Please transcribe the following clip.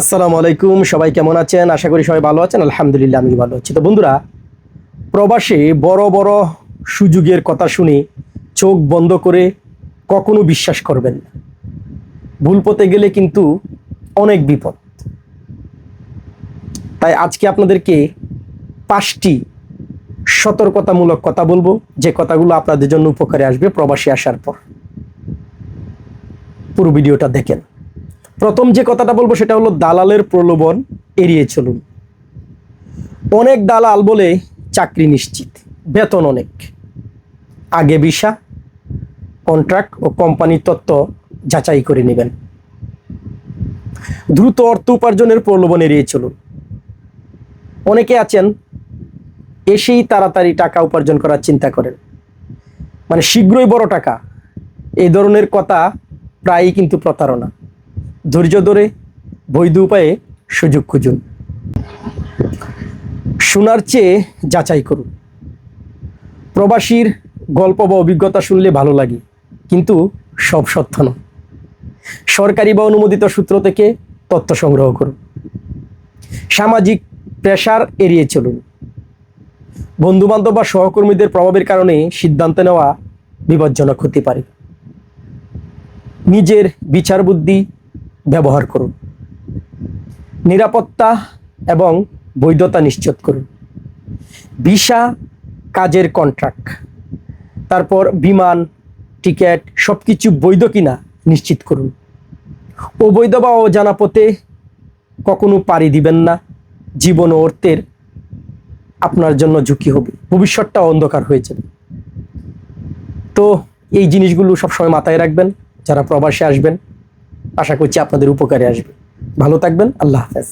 আসসালামু আলাইকুম, সবাই কেমন আছেন? আশা করি সবাই ভালো আছেন। আলহামদুলিল্লাহ আমি ভালো আছি। তো বন্ধুরা, প্রবাসে বড় বড় সুযোগের কথা শুনে চোখ বন্ধ করে কখনো বিশ্বাস করবেন না। ভুল পথে গেলে কিন্তু অনেক বিপদ। তাই আজকে আপনাদেরকে পাঁচটি সতর্কতামূলক কথা বলব। যে কথাগুলো আপনাদের জন্য উপকারে আসবে প্রবাসী আসার পর। পুরো ভিডিওটা দেখেন। প্রথম যে কথাটা বলব সেটা হলো দালালের প্রলোভন এড়িয়ে চলুন। অনেক দালাল বলে চাকরি নিশ্চিত, বেতন অনেক। আগে ভিসা, কন্ট্রাক্ট ও কোম্পানির তত্ত্ব যাচাই করে নেবেন। দ্রুত অর্থ উপার্জনের প্রলোভন এড়িয়ে চলুন। অনেকে আছেন, এসেই তাড়াতাড়ি টাকা উপার্জন করার চিন্তা করেন। মানে শীঘ্রই বড় টাকা এই ধরনের কথা প্রায়ই কিন্তু প্রতারণা। ধৈর্য ধরে বৈধ উপায়ে সুযোগ খুঁজুন। শোনার চেয়ে যাচাই করুন। প্রবাসীর গল্প বা অভিজ্ঞতা শুনলে ভালো লাগে, কিন্তু সব সত্য নয়। সরকারি বা অনুমোদিত সূত্র থেকে তথ্য সংগ্রহ করুন। সামাজিক প্রেশার এড়িয়ে চলুন। বন্ধুবান্ধব বা সহকর্মীদের প্রভাবের কারণে সিদ্ধান্ত নেওয়া বিপজ্জনক হতে পারে। নিজের বিচার বুদ্ধি ব্যবহার করুন। নিরাপত্তা এবং বৈধতা নিশ্চিত করুন। ভিসা কাজের কন্ট্রাক্ট তারপর বিমান টিকিট সব কিছু বৈধ কিনা নিশ্চিত করুন। অবৈধ বা অজানা পথে কখনো পাড়ি দিবেন না। জীবন ও অর্থের আপনার জন্য ঝুঁকি হবে। ভবিষ্যৎটা অন্ধকার হয়ে যাবে। তো এই জিনিসগুলো সবসময় মাথায় রাখবেন। যারা প্রবাসে আসবেন আশা করছি আপনাদের উপকারে আসবে। ভালো থাকবেন আল্লাহ হাফেজ।